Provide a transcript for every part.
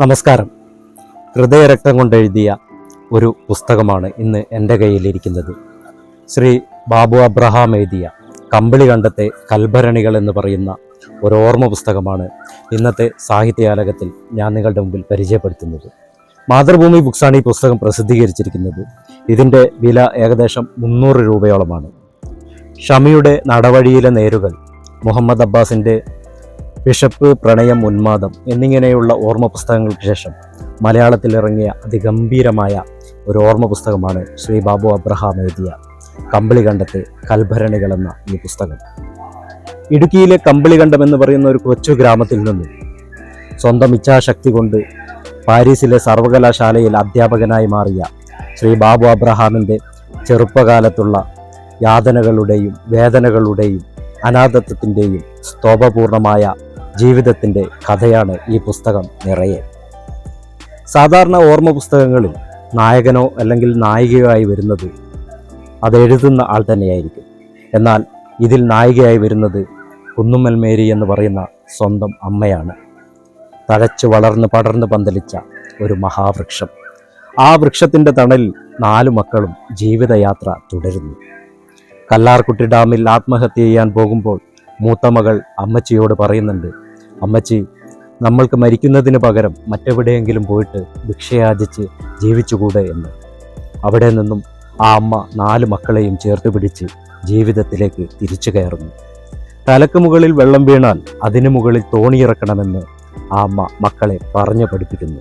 നമസ്കാരം. ഹൃദയരക്തം കൊണ്ടെഴുതിയ ഒരു പുസ്തകമാണ് ഇന്ന് എന്റെ കയ്യിലിരിക്കുന്നത്. ശ്രീ ബാബു അബ്രഹാം എഴുതിയ കമ്പിളി കണ്ടത്തെ കൽഭരണികൾ എന്ന് പറയുന്ന ഒരു ഓർമ്മ പുസ്തകമാണ് ഇന്നത്തെ സാഹിത്യാലകത്തിൽ ഞാൻ നിങ്ങളുടെ മുമ്പിൽ പരിചയപ്പെടുത്തുന്നത്. മാതൃഭൂമി ബുക്സാണ് ഈ പുസ്തകം പ്രസിദ്ധീകരിച്ചിരിക്കുന്നത്. ഇതിന്റെ വില ഏകദേശം മുന്നൂറ് രൂപയോളമാണ്. ഷമിയുടെ നടവഴിയിലെ നേരുകൾ മുഹമ്മദ് അബ്ബാസിന്റെ ബിഷപ്പ് പ്രണയം ഉന്മാദം എന്നിങ്ങനെയുള്ള ഓർമ്മ പുസ്തകങ്ങൾക്ക് ശേഷം മലയാളത്തിലിറങ്ങിയ അതിഗംഭീരമായ ഒരു ഓർമ്മ പുസ്തകമാണ് ശ്രീ ബാബു അബ്രഹാം എഴുതിയ കമ്പിളി കണ്ടത്തെ കൽഭരണികൾ എന്ന ഈ പുസ്തകം. ഇടുക്കിയിലെ കമ്പിളി കണ്ടം എന്ന് പറയുന്ന ഒരു കൊച്ചു ഗ്രാമത്തിൽ നിന്നും സ്വന്തം ഇച്ഛാശക്തി കൊണ്ട് പാരീസിലെ സർവകലാശാലയിൽ അധ്യാപകനായി മാറിയ ശ്രീ ബാബു അബ്രഹാമിന്റെ ചെറുപ്പകാലത്തുള്ള യാതനകളുടെയും വേദനകളുടെയും അനാഥത്വത്തിന്റെയും സ്തോഭപൂർണമായ ജീവിതത്തിന്റെ കഥയാണ് ഈ പുസ്തകം നിറയെ. സാധാരണ ഓർമ്മ പുസ്തകങ്ങളിൽ നായകനോ അല്ലെങ്കിൽ നായികയോ ആയി വരുന്നത് അത് എഴുതുന്ന ആൾ തന്നെയായിരിക്കും. എന്നാൽ ഇതിൽ നായികയായി വരുന്നത് കുന്നുമ്മൽ മേരി എന്ന് പറയുന്ന സ്വന്തം അമ്മയാണ്. തഴച്ചു വളർന്ന് പടർന്ന് പന്തലിച്ച ഒരു മഹാവൃക്ഷം. ആ വൃക്ഷത്തിന്റെ തണലിൽ നാലു മക്കളും ജീവിതയാത്ര തുടരുന്നു. കല്ലാർകുട്ടി ഡാമിൽ ആത്മഹത്യ ചെയ്യാൻ പോകുമ്പോൾ മൂത്ത മകൾ അമ്മച്ചിയോട് പറയുന്നുണ്ട് അമ്മച്ചി നമ്മൾക്ക് മരിക്കുന്നതിന് പകരം മറ്റെവിടെയെങ്കിലും പോയിട്ട് ഭിക്ഷയാചിച്ച് ജീവിച്ചുകൂടെ എന്ന്. അവിടെ നിന്നും ആ അമ്മ നാല് മക്കളെയും ചേർത്ത് പിടിച്ച് ജീവിതത്തിലേക്ക് തിരിച്ചു കയറുന്നു. തലക്ക് മുകളിൽ വെള്ളം വീണാൽ അതിനു മുകളിൽ തോണിയിറക്കണമെന്ന് ആ അമ്മ മക്കളെ പറഞ്ഞു പഠിപ്പിക്കുന്നു.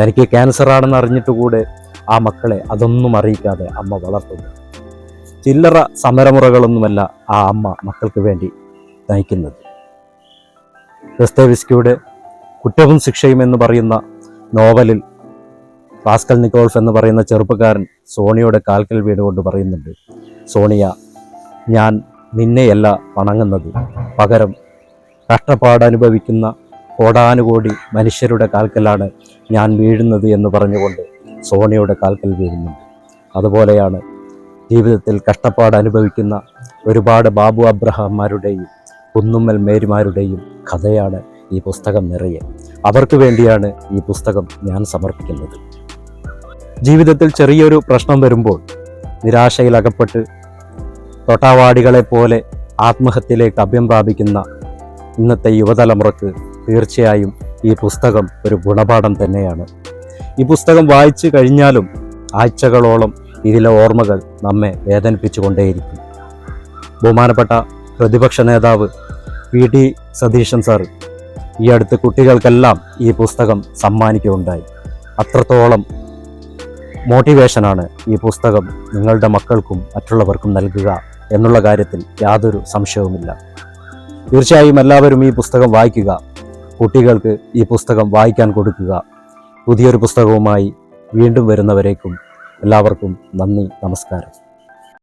തനിക്ക് ക്യാൻസർ ആണെന്ന് അറിഞ്ഞിട്ടുകൂടെ ആ മക്കളെ അതൊന്നും അറിയിക്കാതെ അമ്മ വളർത്തുന്നു. ചില്ലറ സമരമുറകളൊന്നുമല്ല ആ അമ്മ മക്കൾക്ക് വേണ്ടി നയിക്കുന്നത്. ദസ്തേവിസ്കിയുടെ കുറ്റവും ശിക്ഷയും എന്ന് പറയുന്ന നോവലിൽ പാസ്കൽ നിക്കോൾഫ് എന്ന് പറയുന്ന ചെറുപ്പക്കാരൻ സോണിയുടെ കാൽക്കൽ വീടുകൊണ്ട് പറയുന്നുണ്ട് സോണിയ ഞാൻ നിന്നെയല്ല വണങ്ങുന്നത്. പകരം കഷ്ടപ്പാടനുഭവിക്കുന്ന കോടാനുകോടി മനുഷ്യരുടെ കാൽക്കലാണ് ഞാൻ വീഴുന്നത് എന്ന് പറഞ്ഞുകൊണ്ട് സോണിയുടെ കാൽക്കൽ വീഴുന്നുണ്ട്. അതുപോലെയാണ് ജീവിതത്തിൽ കഷ്ടപ്പാട് അനുഭവിക്കുന്ന ഒരുപാട് ബാബു അബ്രഹാംമാരുടെയും കുന്നുമ്മൽ മേരിമാരുടെയും കഥയാണ് ഈ പുസ്തകം നിറയെ. അവർക്ക് വേണ്ടിയാണ് ഈ പുസ്തകം ഞാൻ സമർപ്പിക്കുന്നത്. ജീവിതത്തിൽ ചെറിയൊരു പ്രശ്നം വരുമ്പോൾ നിരാശയിൽ അകപ്പെട്ട് തൊട്ടാവാടികളെ പോലെ ആത്മഹത്യയിലേക്ക് അഭ്യം പ്രാപിക്കുന്ന ഇന്നത്തെ യുവതലമുറക്ക് തീർച്ചയായും ഈ പുസ്തകം ഒരു ഗുണപാഠം തന്നെയാണ്. ഈ പുസ്തകം വായിച്ചു കഴിഞ്ഞാലും ആഴ്ചകളോളം ഇതിലെ ഓർമ്മകൾ നമ്മെ വേദനിപ്പിച്ചുകൊണ്ടേയിരിക്കും. ബഹുമാനപ്പെട്ട പ്രതിപക്ഷ നേതാവ് പി ടി സതീശൻ സാർ ഈ അടുത്ത് കുട്ടികൾക്കെല്ലാം ഈ പുസ്തകം സമ്മാനിക്കുകയുണ്ടായി. അത്രത്തോളം മോട്ടിവേഷനാണ് ഈ പുസ്തകം നിങ്ങളുടെ മക്കൾക്കും മറ്റുള്ളവർക്കും നൽകുക എന്നുള്ള കാര്യത്തിൽ യാതൊരു സംശയവുമില്ല. തീർച്ചയായും എല്ലാവരും ഈ പുസ്തകം വായിക്കുക കുട്ടികൾക്ക് ഈ പുസ്തകം വായിക്കാൻ കൊടുക്കുക. പുതിയൊരു പുസ്തകവുമായി വീണ്ടും വരുന്നവരേക്കും എല്ലാവർക്കും നന്ദി നമസ്കാരം.